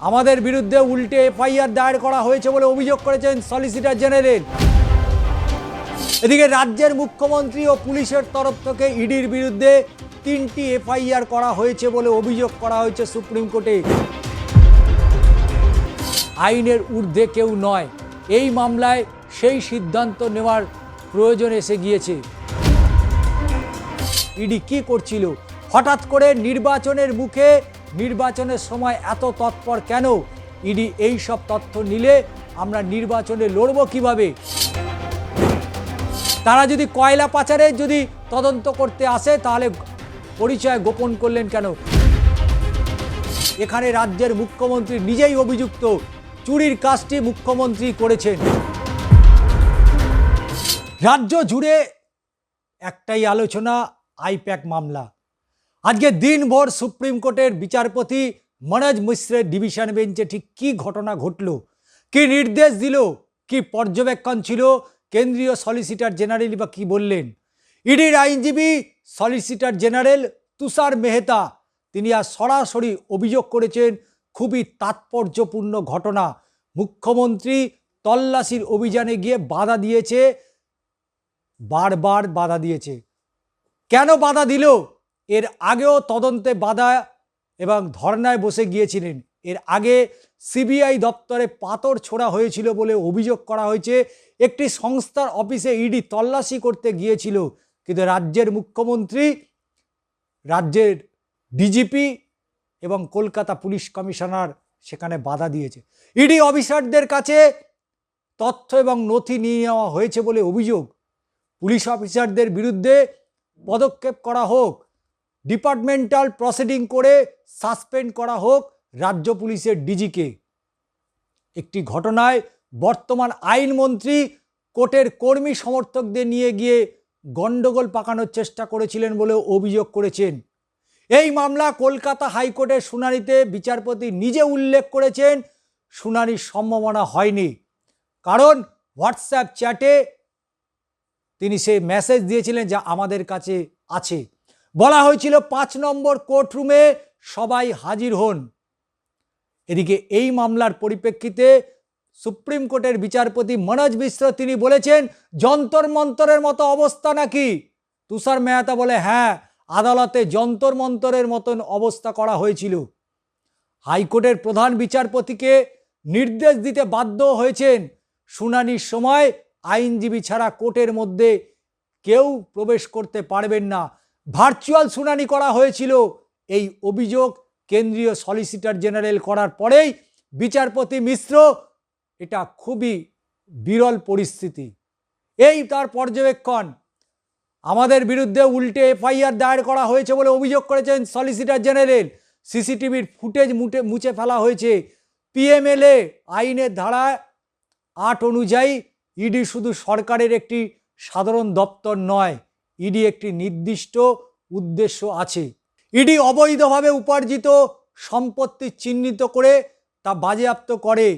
আমাদের বিরুদ্ধে উল্টে এফআইআর দায়ের করা হয়েছে বলে অভিযোগ করেছেন সলিসিটর জেনারেল এদিকে রাজ্যের মুখ্যমন্ত্রী ও পুলিশের তরফ থেকে ইডির বিরুদ্ধে তিনটি এফআইআর করা হয়েছে বলে অভিযোগ করা হয়েছে সুপ্রিম কোর্টে। আইনের ঊর্ধ্বে কেউ নয়, এই মামলায় সেই সিদ্ধান্ত নেওয়ার প্রয়োজন এসে গিয়েছে। ইডি কি করছিল? হঠাৎ করে নির্বাচনের মুখে নির্বাচনের সময় এত তৎপর কেন? ইডি এই সব তথ্য নিলে আমরা নির্বাচনে লড়ব কীভাবে? তারা যদি কয়লা পাচারের যদি তদন্ত করতে আসে, তাহলে পরিচয় গোপন করলেন কেন? এখানে রাজ্যের মুখ্যমন্ত্রী নিজেই অভিযুক্ত। চুরির কাজটি মুখ্যমন্ত্রী করেছেন। রাজ্য জুড়ে একটাই আলোচনা, আইপ্যাক মামলা। আজকে দিনভর সুপ্রিম কোর্টের বিচারপতি মনোজ মিশ্রের ডিভিশন বেঞ্চে ঠিক কী ঘটনা ঘটল? কি নির্দেশ দিল? কি পর্যবেক্ষণ ছিল? কেন্দ্রীয় সলিসিটর জেনারেল বা কি বললেন? ইডির আইনজীবী সলিসিটর জেনারেল তুষার মেহতা, তিনি আর সরাসরি অভিযোগ করেছেন, খুবই তাৎপর্যপূর্ণ ঘটনা। মুখ্যমন্ত্রী তল্লাশির অভিযানে গিয়ে বাধা দিয়েছে, বারবার বাধা দিয়েছে। কেন বাধা দিল? এর আগেও তদন্তে বাধা এবং ধর্নায় বসে গিয়েছিলেন। এর আগে সিবিআই দপ্তরে পাথর ছোড়া হয়েছিল বলে অভিযোগ করা হয়েছে। একটি সংস্থার অফিসে ইডি তল্লাশি করতে গিয়েছিল। কিন্তু রাজ্যের মুখ্যমন্ত্রী, রাজ্যের ডিজিপি এবং কলকাতা পুলিশ কমিশনার সেখানে বাধা দিয়েছে। ইডি অফিসারদের কাছে তথ্য এবং নথি নিয়ে নেওয়া হয়েছে বলে অভিযোগ। পুলিশ অফিসারদের বিরুদ্ধে পদক্ষেপ করা হোক ডিপার্টমেন্টাল প্রসিডিং করে সাসপেন্ড করা হোক রাজ্য পুলিশের ডিজিকে। একটি ঘটনায় বর্তমান আইনমন্ত্রী কোর্টের কর্মী সমর্থকদের নিয়ে গিয়ে গণ্ডগোল পাকানোর চেষ্টা করেছিলেন বলেও অভিযোগ করেছেন। এই মামলা কলকাতা হাইকোর্টের শুনানিতে বিচারপতি নিজে উল্লেখ করেছেন, শুনানির সম্ভাবনা হয়নি। কারণ হোয়াটসঅ্যাপ চ্যাটে তিনি সে মেসেজ দিয়েছিলেন যা আমাদের কাছে আছে। বলা হয়েছিল পাঁচ নম্বর কোর্টরুমে সবাই হাজির হন। এদিকে এই মামলার পরিপ্রেক্ষিতে সুপ্রিম কোর্টের বিচারপতি মনোজ মিশ্র তিনি বলেছেন, যন্তর মন্তরের মতো অবস্থা নাকি? তুষার মেহতা বলে হ্যাঁ আদালতে যন্তর মন্তরের মতন অবস্থা করা হয়েছিল। হাইকোর্টের প্রধান বিচারপতিকে নির্দেশ দিতে বাধ্য হয়েছেন। শুনানির সময় আইনজীবী ছাড়া কোর্টের মধ্যে কেউ প্রবেশ করতে পারবেন না। ভার্চুয়াল শুনানি করা হয়েছিল। এই অভিযোগ কেন্দ্রীয় সলিসিটর জেনারেল করার পরেই বিচারপতি মিশ্র, এটা খুবই বিরল পরিস্থিতি। এই তার পর্যবেক্ষণ, আমাদের বিরুদ্ধে উল্টে এফআইআর দায়ের করা হয়েছে বলে অভিযোগ করেছেন সলিসিটর জেনারেল। সিসিটিভির ফুটেজ মুটে, মুছে ফেলা হয়েছে। পিএমএলএ আইনের ধারা আট অনুযায়ী ইডি শুধু সরকারের একটি সাধারণ দপ্তর নয় ইডি একটি নির্দিষ্ট উদ্দেশ্য আছে। ইডি অবৈধভাবে উপার্জিত সম্পত্তি চিহ্নিত করে তা বাজেয়াপ্ত করে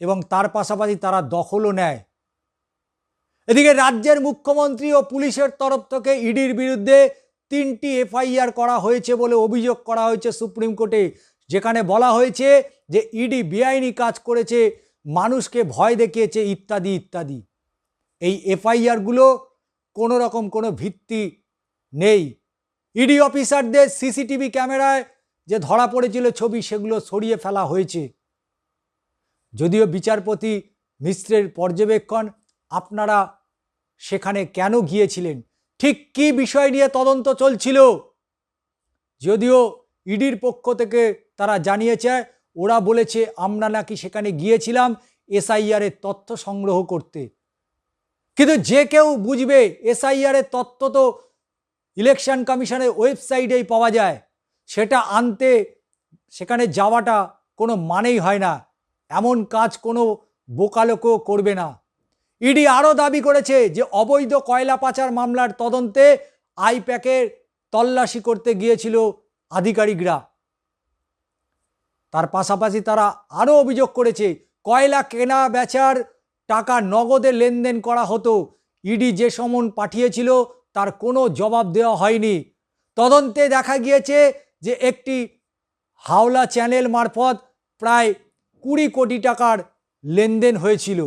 এবং তার পাশাপাশি তারা দখলও নেয়। এদিকে রাজ্যের মুখ্যমন্ত্রী ও পুলিশের তরফ থেকে ইডির বিরুদ্ধে তিনটি এফআইআর করা হয়েছে বলে অভিযোগ করা হয়েছে সুপ্রিম কোর্টে, যেখানে বলা হয়েছে যে ইডি বেআইনি কাজ করেছে, মানুষকে ভয় দেখিয়েছে ইত্যাদি ইত্যাদি। এই এফআইআরগুলো কোনো রকম কোনো ভিত্তি নেই। ইডি অফিসারদের সিসিটিভি ক্যামেরায় যে ধরা পড়েছিল ছবি, সেগুলো সরিয়ে ফেলা হয়েছে। যদিও বিচারপতি মিশ্রের পর্যবেক্ষণ, আপনারা সেখানে কেন গিয়েছিলেন? ঠিক কী বিষয় নিয়ে তদন্ত চলছিল? যদিও ইডির পক্ষ থেকে তারা জানিয়েছে, ওরা বলেছে, আমরা নাকি সেখানে গিয়েছিলাম এসআইআরের তথ্য সংগ্রহ করতে। কিন্তু যে কেউ বুঝবে এসআইআরের তত্ত্ব তো ইলেকশন কমিশনের ওয়েবসাইটেই পাওয়া যায়, সেটা আনতে সেখানে যাওয়াটা কোনো মানেই হয় না। এমন কাজ কোনো বোকালোকেও করবে না। ইডি আরও দাবি করেছে যে অবৈধ কয়লা পাচার মামলার তদন্তে আইপ্যাকের তল্লাশি করতে গিয়েছিল আধিকারিকরা। তার পাশাপাশি তারা আরও অভিযোগ করেছে, কয়লা কেনা বেচার টাকা নগদে লেনদেন করা হতো। ইডি যে সমন পাঠিয়েছিল, তার কোনো জবাব দেওয়া হয়নি। তদন্তে দেখা গিয়েছে যে একটি হাওলা চ্যানেল মারফত প্রায় কুড়ি কোটি টাকার লেনদেন হয়েছিল।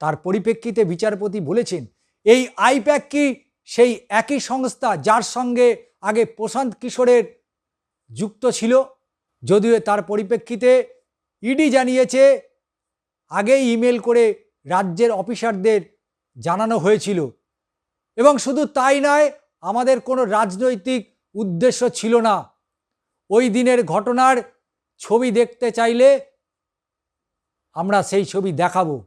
তার পরিপ্রেক্ষিতে বিচারপতি বলেছেন, এই আইপ্যাক কি সেই একই সংস্থা যার সঙ্গে আগে প্রশান্ত কিশোরের যুক্ত ছিল? যদিও তার পরিপ্রেক্ষিতে ইডি জানিয়েছে আগেই ইমেল করে রাজ্যের অফিসারদের জানানো হয়েছিল। এবং শুধু তাই নয়, আমাদের কোনো রাজনৈতিক উদ্দেশ্য ছিল না। ওই দিনের ঘটনার ছবি দেখতে চাইলে আমরা সেই ছবি দেখাবো।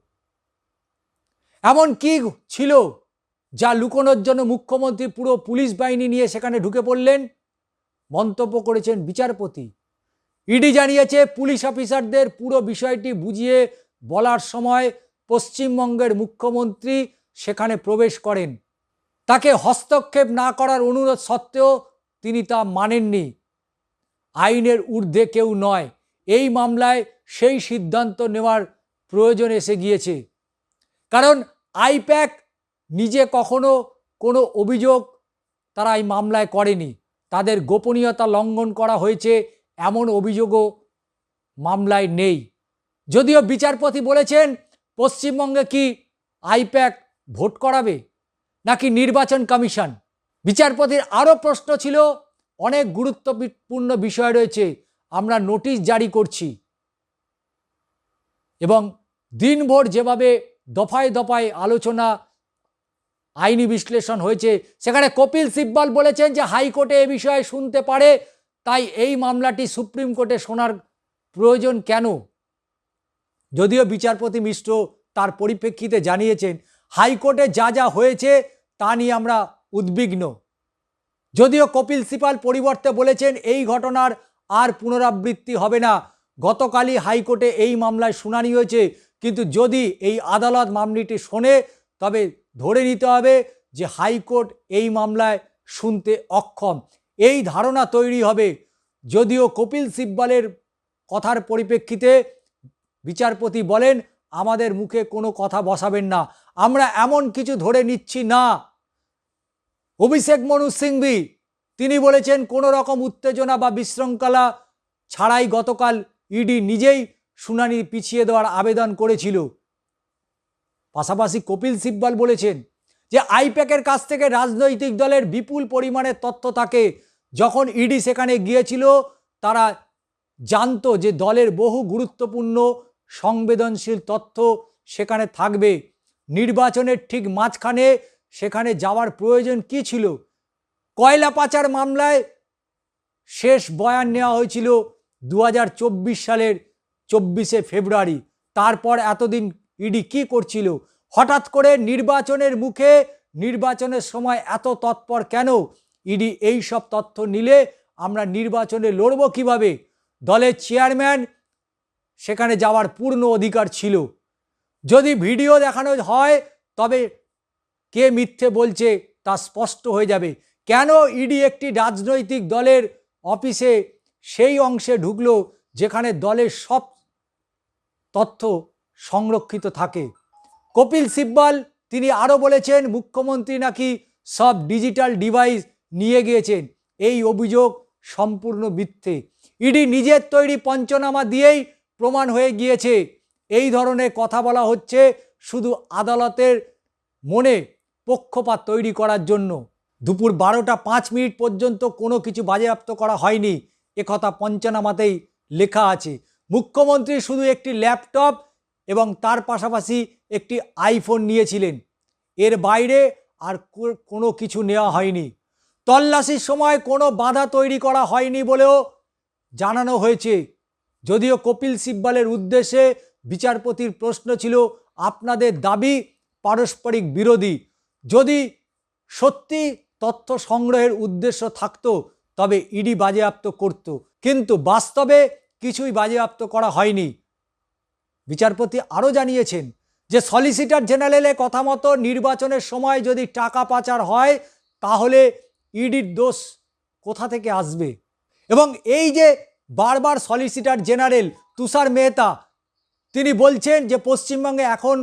এমন কি ছিল যা লুকোনোর জন্য মুখ্যমন্ত্রী পুরো পুলিশ বাহিনী নিয়ে সেখানে ঢুকে পড়লেন? মন্তব্য করেছেন বিচারপতি। ইডি জানিয়েছে, পুলিশ অফিসারদের পুরো বিষয়টি বুঝিয়ে বলার সময় পশ্চিমবঙ্গের মুখ্যমন্ত্রী সেখানে প্রবেশ করেন। তাকে হস্তক্ষেপ না করার অনুরোধ সত্ত্বেও তিনি তা মানেননি। আইনের ঊর্ধ্বে কেউ নয়। এই মামলায় সেই সিদ্ধান্ত নেওয়ার প্রয়োজন এসে গিয়েছে। কারণ আইপ্যাক নিজে কখনো কোনো অভিযোগ তারা এই মামলায় করেনি। তাদের গোপনীয়তা লঙ্ঘন করা হয়েছে এমন অভিযোগও মামলায় নেই। যদিও বিচারপতি বলেছেন পশ্চিমবঙ্গে কি আইপ্যাক ভোট করাবে নাকি নির্বাচন কমিশন? বিচারপতির আরও প্রশ্ন ছিল, অনেক গুরুত্বপূর্ণ বিষয় রয়েছে, আমরা নোটিশ জারি করছি। এবং দিনভর যেভাবে দফায় দফায় আলোচনা, আইনি বিশ্লেষণ হয়েছে, সেখানে কপিল সিব্বল বলেছেন যে হাইকোর্টে এ বিষয়ে শুনতে পারে, তাই এই মামলাটি সুপ্রিম কোর্টে শোনার প্রয়োজন কেন? যদিও বিচারপতি মিশ্র তার পরিপ্রেক্ষিতে জানিয়েছেন, হাইকোর্টে যা যা হয়েছে তা নিয়ে আমরা উদ্বিগ্ন। যদিও কপিল সিপাল পরিবর্তে বলেছেন, এই ঘটনার আর পুনরাবৃত্তি হবে না। গতকালই হাইকোর্টে এই মামলায় শুনানি হয়েছে। কিন্তু যদি এই আদালত মামলাটি শোনে, তবে ধরে নিতে হবে যে হাইকোর্ট এই মামলায় শুনতে অক্ষম। এই ধারণা তৈরি হবে। যদিও কপিল সিব্বালের কথার পরিপ্রেক্ষিতে বিচারপতি বলেন, আমাদের মুখে কোনো কথা বসাবেন না। আমরা এমন কিছু ধরে নিচ্ছি না। অভিষেক মনু সিংভি, তিনি বলেছেন, কোনো রকম উত্তেজনা বা বিশৃঙ্খলা ছাড়াই গতকাল ইডি নিজেই শুনানি পিছিয়ে দেওয়ার আবেদন করেছিল। পাশাপাশি কপিল সিব্বাল বলেছেন যে, আইপ্যাকের কাছ থেকে রাজনৈতিক দলের বিপুল পরিমাণে তথ্য থাকে। যখন ইডি সেখানে গিয়েছিল, তারা জানতো যে দলের বহু গুরুত্বপূর্ণ সংবেদনশীল তথ্য সেখানে থাকবে। নির্বাচনের ঠিক মাঝখানে সেখানে যাওয়ার প্রয়োজন কি ছিল? কয়লা পাচার মামলায় শেষ বয়ান নেওয়া হয়েছিল দু হাজার চব্বিশ সালের চব্বিশে ফেব্রুয়ারি। তারপর এতদিন ইডি কি করছিল? হঠাৎ করে নির্বাচনের মুখে নির্বাচনের সময় এত তৎপর কেন? ইডি এই সব তথ্য নিলে আমরা নির্বাচনে লড়ব কীভাবে? দলের চেয়ারম্যান সেখানে যাওয়ার পূর্ণ অধিকার ছিল। যদি ভিডিও দেখানো হয়, তবে কে মিথ্যে বলছে তা স্পষ্ট হয়ে যাবে। কেন ইডি একটি রাজনৈতিক দলের অফিসে সেই অংশে ঢুকলো যেখানে দলের সব তথ্য সংরক্ষিত থাকে? কপিল সিব্বাল, তিনি আরও বলেছেন, মুখ্যমন্ত্রী নাকি সব ডিজিটাল ডিভাইস নিয়ে গিয়েছেন। এই অভিযোগ সম্পূর্ণ মিথ্যে। ইডি নিজের তৈরি পঞ্চনামা দিয়েই প্রমাণ হয়ে গিয়েছে। এই ধরনের কথা বলা হচ্ছে শুধু আদালতের মনে পক্ষপাত তৈরি করার জন্য। দুপুর বারোটা পাঁচ মিনিট পর্যন্ত কোনো কিছু বাজেয়াপ্ত করা হয়নি। একথা পঞ্চনামাতেই লেখা আছে। মুখ্যমন্ত্রী শুধু একটি ল্যাপটপ এবং তার পাশাপাশি একটি আইফোন নিয়েছিলেন। এর বাইরে আর কোনো কিছু নেওয়া হয়নি। তল্লাশির সময় কোনো বাধা তৈরি করা হয়নি বলেও জানানো হয়েছে। যদিও কপিল সিব্বালের উদ্দেশ্যে বিচারপতির প্রশ্ন ছিল, আপনাদের দাবি পারস্পরিক বিরোধী। যদি সত্যি তথ্য সংগ্রহের উদ্দেশ্য থাকত, তবে ইডি বাজেয়াপ্ত করত। কিন্তু বাস্তবে কিছুই বাজেয়াপ্ত করা হয়নি। বিচারপতি আরও জানিয়েছেন যে, সলিসিটার জেনারেলে কথা মতো নির্বাচনের সময় যদি টাকা পাচার হয়, তাহলে ইডির দোষ কোথা থেকে আসবে? এবং এই যে বারবার সলিসিটার জেনারেল তুষার মেহতা, তিনি বলছেন যে পশ্চিমবঙ্গে এখন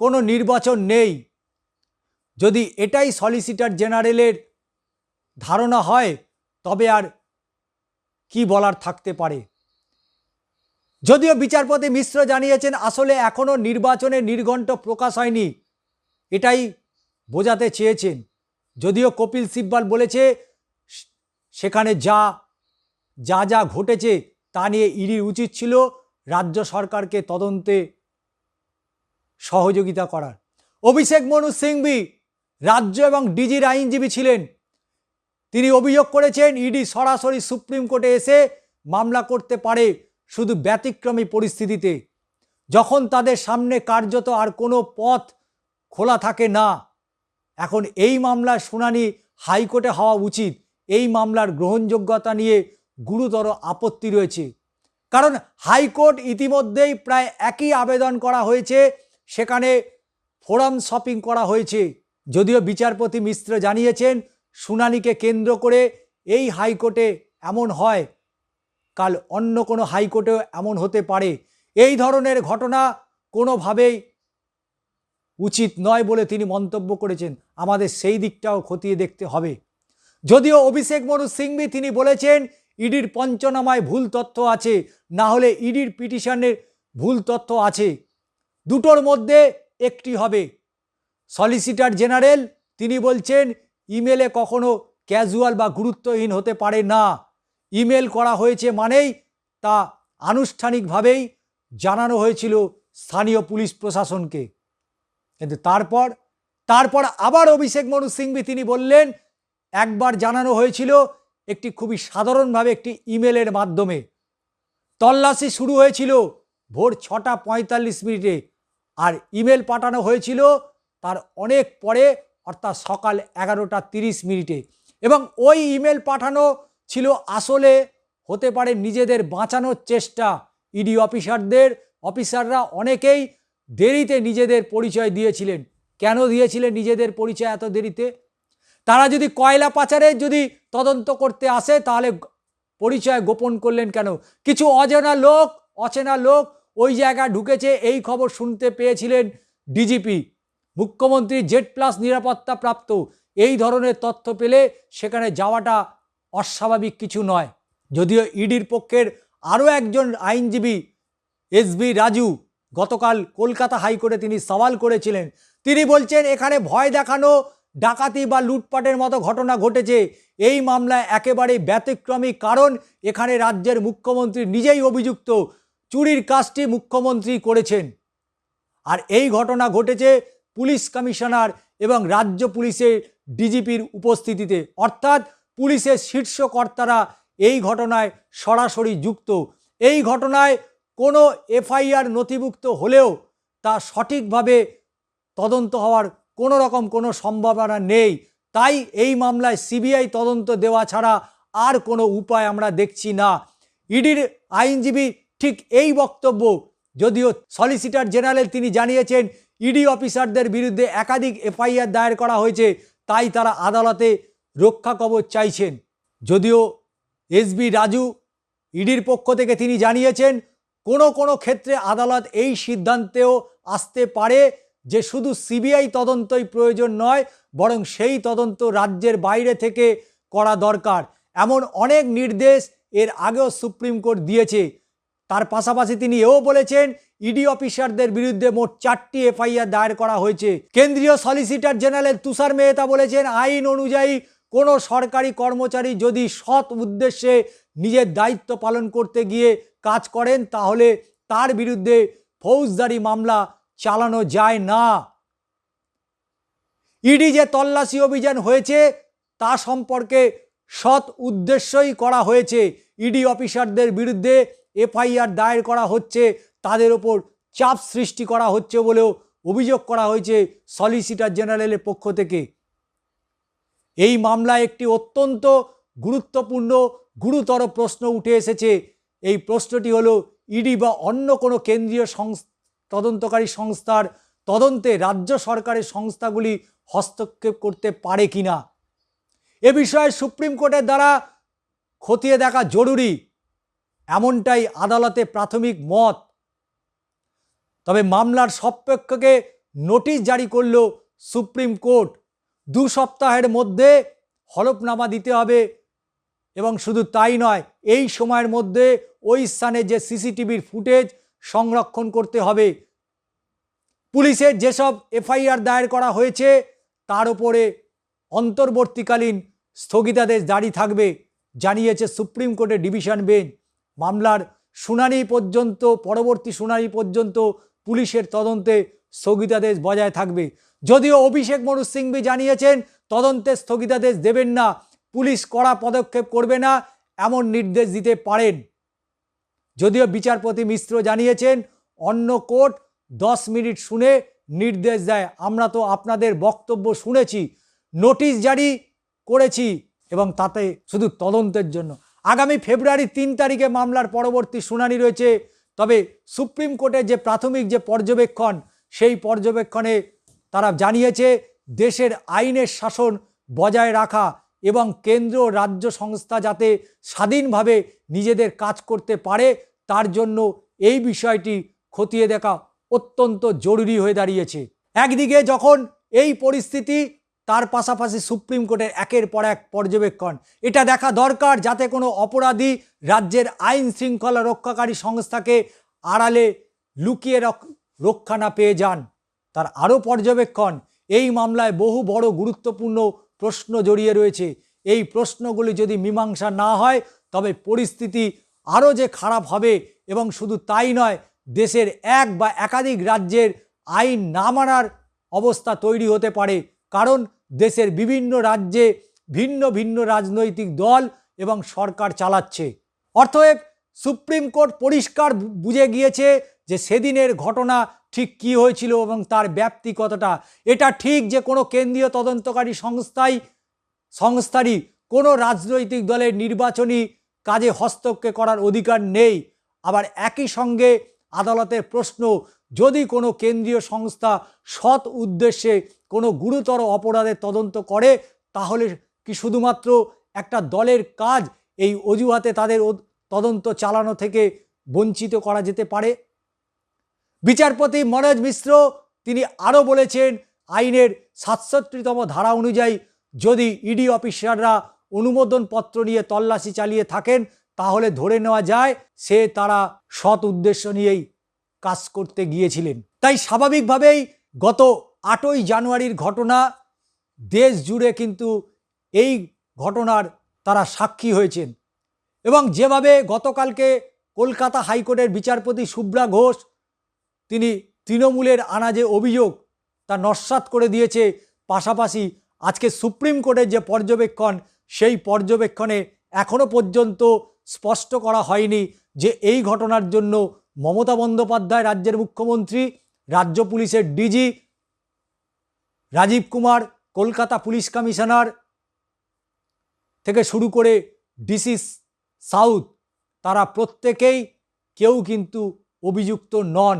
কোনো নির্বাচন নেই। যদি এটাই সলিসিটার জেনারেলের ধারণা হয়, তবে আর কি বলার থাকতে পারে? যদিও বিচারপতি মিশ্র জানিয়েছেন, আসলে এখনও নির্বাচনের নির্ঘণ্ট প্রকাশ হয়নি, এটাই বোঝাতে চেয়েছেন। যদিও কপিল সিব্বাল বলেছে, সেখানে যা যা যা ঘটেছে তা নিয়ে ইডির উচিত ছিল রাজ্য সরকারকে তদন্তে সহযোগিতা করার। অভিষেক মনু সিংভি রাজ্য এবং ডিজির আইনজীবী ছিলেন। তিনি অভিযোগ করেছেন, ইডি সরাসরি সুপ্রিম কোর্টে এসে মামলা করতে পারে শুধু ব্যতিক্রমী পরিস্থিতিতে। যখন তাদের সামনে কার্যত আর কোনো পথ খোলা থাকে না, এখন এই মামলার শুনানি হাইকোর্টে হওয়া উচিত। এই মামলার গ্রহণযোগ্যতা নিয়ে গুরুতর আপত্তি রয়েছে। কারণ হাইকোর্ট ইতিমধ্যেই প্রায় একই আবেদন করা হয়েছে, সেখানে ফোরাম শপিং করা হয়েছে। যদিও বিচারপতি মিশ্র জানিয়েছেন, শুনানিকে কেন্দ্র করে এই হাইকোর্টে এমন হয়। কাল অন্য কোনো হাইকোর্টেও এমন হতে পারে। এই ধরনের ঘটনা কোনোভাবেই উচিত নয় বলে তিনি মন্তব্য করেছেন। আমাদের সেই দিকটাও খতিয়ে দেখতে হবে। যদিও অভিষেক মনু সিংভি তিনি বলেছেন ইডির পঞ্চনামায় ভুল তথ্য আছে, না হলে ইডির পিটিশনের ভুল তথ্য আছে। দুটোর মধ্যে একটি হবে। সলিসিটার জেনারেল, তিনি বলছেন, ইমেলে কখনো ক্যাজুয়াল বা গুরুত্বহীন হতে পারে না। ইমেল করা হয়েছে মানেই তা আনুষ্ঠানিকভাবেই জানানো হয়েছিল স্থানীয় পুলিশ প্রশাসনকে। কিন্তু তারপর তারপর আবার অভিষেক মনু সিংভি তিনি বললেন, একবার জানানো হয়েছিল একটি খুবই সাধারণভাবে একটি ইমেলের মাধ্যমে। তল্লাশি শুরু হয়েছিল ভোর ছটা পঁয়তাল্লিশ মিনিটে আর ইমেল পাঠানো হয়েছিল তার অনেক পরে, অর্থাৎ সকাল এগারোটা তিরিশ মিনিটে। এবং ওই ইমেল পাঠানো ছিল আসলে হতে পারে নিজেদের বাঁচানোর চেষ্টা, ইডি অফিসারদের, অফিসাররা অনেকেই দেরিতে নিজেদের পরিচয় দিয়েছিলেন। কেন দিয়েছিলেন নিজেদের পরিচয় এত দেরিতে? তারা যদি কয়লা পাচারের যদি তদন্ত করতে আসে, তাহলে পরিচয় গোপন করলেন কেন? কিছু অজানা লোক, অচেনা লোক ওই জায়গায় ঢুকেছে, এই খবর শুনতে পেয়েছিলেন ডিজিপি মুখ্যমন্ত্রী জেড প্লাস নিরাপত্তা প্রাপ্ত। এই ধরনের তথ্য পেলে সেখানে যাওয়াটা অস্বাভাবিক কিছু নয়। যদিও ইডির পক্ষের আরও একজন আইনজীবী এসবি রাজু, গতকাল কলকাতা হাইকোর্টে তিনি সওয়াল করেছিলেন। তিনি বলছেন, এখানে ভয় দেখানো ডাকাতি বা লুটপাটের মতো ঘটনা ঘটেছে। এই মামলায় একেবারে ব্যতিক্রমী কারণ এখানে রাজ্যের মুখ্যমন্ত্রী নিজেই অভিযুক্ত। চুরির কাজটি মুখ্যমন্ত্রী করেছেন। আর এই ঘটনা ঘটেছে পুলিশ কমিশনার এবং রাজ্য পুলিশের ডিজিপির উপস্থিতিতে। অর্থাৎ পুলিশের শীর্ষ কর্তারা এই ঘটনায় সরাসরি যুক্ত। এই ঘটনায় কোনো এফআইআর নথিভুক্ত হলেও তা সঠিকভাবে তদন্ত হওয়ার কোনো রকম কোনো সম্ভাবনা নেই। তাই এই মামলায় সিবিআই তদন্ত দেওয়া ছাড়া আর কোনো উপায় আমরা দেখছি না। ইডির আইনজীবী ঠিক এই বক্তব্য, যদিও সলিসিটার জেনারেল তিনি জানিয়েছেন, ইডি অফিসারদের বিরুদ্ধে একাধিক এফআইআর দায়ের করা হয়েছে, তাই তারা আদালতে রক্ষা কবচ চাইছেন। যদিও এসবি রাজু ইডির পক্ষ থেকে তিনি জানিয়েছেন, কোনো কোনো ক্ষেত্রে আদালত এই সিদ্ধান্তেও আসতে পারে যে শুধু সিবিআই তদন্তই প্রয়োজন নয়, বরং সেই তদন্ত রাজ্যের বাইরে থেকে করা দরকার। এমন অনেক নির্দেশ এর আগেও সুপ্রিম কোর্ট দিয়েছে। তার পাশাপাশি তিনি এও বলেছেন, ইডি অফিসারদের বিরুদ্ধে মোট চারটি এফআইআর দায়ের করা হয়েছে। কেন্দ্রীয় সলিসিটার জেনারেল তুষার মেহতা বলেছেন, আইন অনুযায়ী কোনো সরকারি কর্মচারী যদি সৎ উদ্দেশ্যে নিজের দায়িত্ব পালন করতে গিয়ে কাজ করেন, তাহলে তার বিরুদ্ধে ফৌজদারি মামলা চালানো যায় না। ইডি যে তল্লাশি অভিযান হয়েছে, তা সম্পর্কে সৎ উদ্দেশ্যই করা হয়েছে। ইডি অফিসারদের বিরুদ্ধে এফআইআর দায়ের করা হচ্ছে, তাদের ওপর চাপ সৃষ্টি করা হচ্ছে বলেও অভিযোগ করা হয়েছে সলিসিটার জেনারেলের পক্ষ থেকে। এই মামলায় একটি অত্যন্ত গুরুত্বপূর্ণ, গুরুতর প্রশ্ন উঠে এসেছে। এই প্রশ্নটি হলো, ইডি বা অন্য কোনো কেন্দ্রীয় তদন্তকারী সংস্থার তদন্তে রাজ্য সরকারের সংস্থাগুলি হস্তক্ষেপ করতে পারে কিনা এ বিষয়ে সুপ্রিম কোর্টের দ্বারা খতিয়ে দেখা জরুরি, এমনটাই আদালতে প্রাথমিক মত। তবে মামলার সপক্ষকে নোটিশ জারি করল সুপ্রিম কোর্ট। দু সপ্তাহের মধ্যে হলফনামা দিতে হবে এবং শুধু তাই নয়, এই সময়ের মধ্যে ওই স্থানে যে সিসিটিভির ফুটেজ সংরক্ষণ করতে হবে। পুলিশের যেসব এফআইআর দায়ের করা হয়েছে, তার উপরে অন্তর্বর্তীকালীন স্থগিতাদেশ জারি থাকবে, জানিয়েছে সুপ্রিম কোর্টের ডিভিশন বেঞ্চ। মামলার শুনানি পর্যন্ত, পরবর্তী শুনানি পর্যন্ত পুলিশের তদন্তে স্থগিতাদেশ বজায় থাকবে। যদিও অভিষেক মনু সিংভি জানিয়েছেন, তদন্তে স্থগিতাদেশ দেবেন না, পুলিশ কড়া পদক্ষেপ করবে না, এমন নির্দেশ দিতে পারেন। যদিও বিচারপতি মিশ্র জানিয়েছেন, অন্য কোর্ট দশ মিনিট শুনে নির্দেশ দেয়। আমরা তো আপনাদের বক্তব্য শুনেছি, নোটিশ জারি করেছি এবং তাতে শুধু তদন্তের জন্য। আগামী ফেব্রুয়ারি তিন তারিখে মামলার পরবর্তী শুনানি রয়েছে। তবে সুপ্রিম কোর্টের যে প্রাথমিক যে পর্যবেক্ষণ, সেই পর্যবেক্ষণে তারা জানিয়েছে, দেশের আইনের শাসন বজায় রাখা এবং কেন্দ্র রাজ্য সংস্থা যাতে স্বাধীনভাবে নিজেদের কাজ করতে পারে, তার জন্য এই বিষয়টি খতিয়ে দেখা অত্যন্ত জরুরি হয়ে দাঁড়িয়েছে। একদিকে যখন এই পরিস্থিতি, তার পাশাপাশি সুপ্রিম কোর্টের একের পর এক পর্যবেক্ষণ। এটা দেখা দরকার যাতে কোনো অপরাধী রাজ্যের আইন শৃঙ্খলা রক্ষাকারী সংস্থাকে আড়ালে লুকিয়ে রক- রক্ষা না পেয়ে যান। তার আরও পর্যবেক্ষণ। এই মামলায় বহু বড় গুরুত্বপূর্ণ প্রশ্ন জড়িয়ে রয়েছে। এই প্রশ্নগুলি যদি মীমাংসা না হয়, তবে পরিস্থিতি আরও যে খারাপ হবে এবং শুধু তাই নয়, দেশের এক বা একাধিক রাজ্যের আইন না মানার অবস্থা তৈরি হতে পারে। কারণ দেশের বিভিন্ন রাজ্যে ভিন্ন ভিন্ন রাজনৈতিক দল এবং সরকার চালাচ্ছে। অর্থাৎ সুপ্রিম কোর্ট পরিষ্কার বুঝে গিয়েছে যে সেদিনের ঘটনা ঠিক কী হয়েছিল এবং তার ব্যাপ্তি কতটা? এটা ঠিক যে কোনো কেন্দ্রীয় তদন্তকারী সংস্থাই, সংস্থারই কোনো রাজনৈতিক দলের নির্বাচনী কাজে হস্তক্ষেপ করার অধিকার নেই। আবার একই সঙ্গে আদালতের প্রশ্ন, যদি কোনো কেন্দ্রীয় সংস্থা সৎ উদ্দেশ্যে কোনো গুরুতর অপরাধের তদন্ত করে, তাহলে কি শুধুমাত্র একটা দলের কাজ এই অজুহাতে তাদের তদন্ত চালানো থেকে বঞ্চিত করা যেতে পারে? বিচারপতি মনোজ মিশ্র, তিনি আরও বলেছেন, আইনের সাতষট্টিতম ধারা অনুযায়ী যদি ইডি অফিসাররা অনুমোদনপত্র নিয়ে তল্লাশি চালিয়ে থাকেন, তাহলে ধরে নেওয়া যায় সে তারা সৎ উদ্দেশ্য নিয়েই কাজ করতে গিয়েছিলেন। তাই স্বাভাবিকভাবেই গত আটই জানুয়ারির ঘটনা, দেশ জুড়ে কিন্তু এই ঘটনার তারা সাক্ষী হয়েছেন। এবং যেভাবে গতকালকে কলকাতা হাইকোর্টের বিচারপতি শুভ্রা ঘোষ তিনি তৃণমূলের আনা যে অভিযোগ তা নস্বাত করে দিয়েছে। পাশাপাশি আজকে সুপ্রিম কোর্টের যে পর্যবেক্ষণ, সেই পর্যবেক্ষণে এখনও পর্যন্ত স্পষ্ট করা হয়নি যে এই ঘটনার জন্য মমতা বন্দ্যোপাধ্যায় রাজ্যের মুখ্যমন্ত্রী, রাজ্য পুলিশের DG, Rajeev Kumar, Kolkata police commissioner থেকে শুরু করে ডিসি সাউথ, তারা প্রত্যেকেই কেউ কিন্তু অভিযুক্ত নন।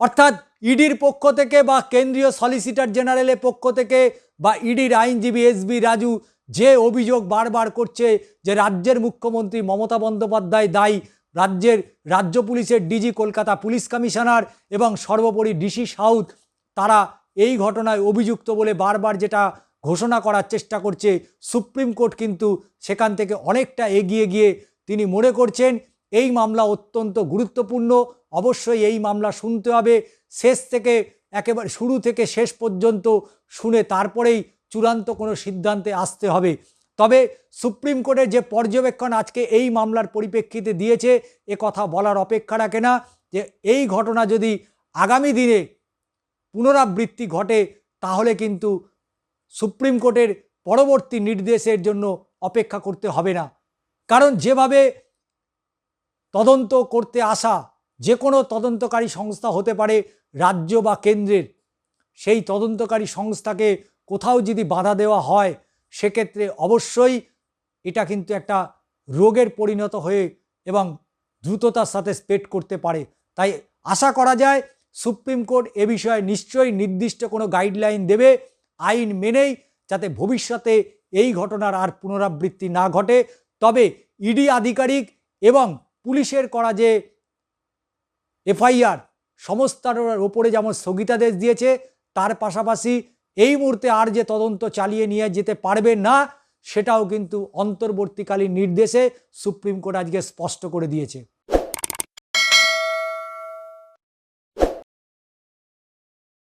অর্থাৎ ইডির পক্ষ থেকে বা কেন্দ্রীয় সলিসিটর জেনারেলের পক্ষ থেকে বা ইডির আইনজীবী এসবি রাজু যে অভিযোগ বারবার করছে যে রাজ্যের মুখ্যমন্ত্রী মমতা বন্দ্যোপাধ্যায় দায়ী, রাজ্যের রাজ্য পুলিশের ডিজি কলকাতা পুলিশ কমিশনার এবং সর্বোপরি ডিসি সাউথ, তারা এই ঘটনায় অভিযুক্ত বলে বারবার যেটা ঘোষণা করার চেষ্টা করছে, সুপ্রিম কোর্ট কিন্তু সেখান থেকে অনেকটা এগিয়ে গিয়ে তিনি মনে করছেন এই মামলা অত্যন্ত গুরুত্বপূর্ণ। অবশ্যই এই মামলা শুনতে হবে। শেষ থেকে একেবারে শুরু থেকে শেষ পর্যন্ত শুনে তারপরেই চূড়ান্ত কোনো সিদ্ধান্তে আসতে হবে। তবে সুপ্রিম কোর্টের যে পর্যবেক্ষণ আজকে এই মামলার পরিপ্রেক্ষিতে দিয়েছে, এ কথা বলার অপেক্ষা রাখে না যে এই ঘটনা যদি আগামী দিনে পুনরাবৃত্তি ঘটে, তাহলে কিন্তু সুপ্রিম কোর্টের পরবর্তী নির্দেশের জন্য অপেক্ষা করতে হবে না। কারণ যেভাবে তদন্ত করতে আসা যে কোনো তদন্তকারী সংস্থা হতে পারে, রাজ্য বা কেন্দ্রের। সেই তদন্তকারী সংস্থাকে কোথাও যদি বাধা দেওয়া হয়, সেক্ষেত্রে অবশ্যই এটা কিন্তু একটা রোগের পরিণত হয়ে এবং দ্রুততার সাথে স্প্রেড করতে পারে। তাই আশা করা যায়, সুপ্রিম কোর্ট এ বিষয়ে নিশ্চয়ই নির্দিষ্ট কোনো গাইডলাইন দেবে, আইন মেনেই যাতে ভবিষ্যতে এই ঘটনার আর পুনরাবৃত্তি না ঘটে। তবে ইডি আধিকারিক এবং পুলিশের করা যে এফআইআর সমস্তার ওপরে যেমন স্থগিতাদেশ দিয়েছে, তার পাশাপাশি এই মুহূর্তে আর যে তদন্ত চালিয়ে নিয়ে যেতে পারবে না, সেটাও কিন্তু অন্তর্বর্তীকালীন নির্দেশে সুপ্রিম কোর্ট আজকে স্পষ্ট করে দিয়েছে।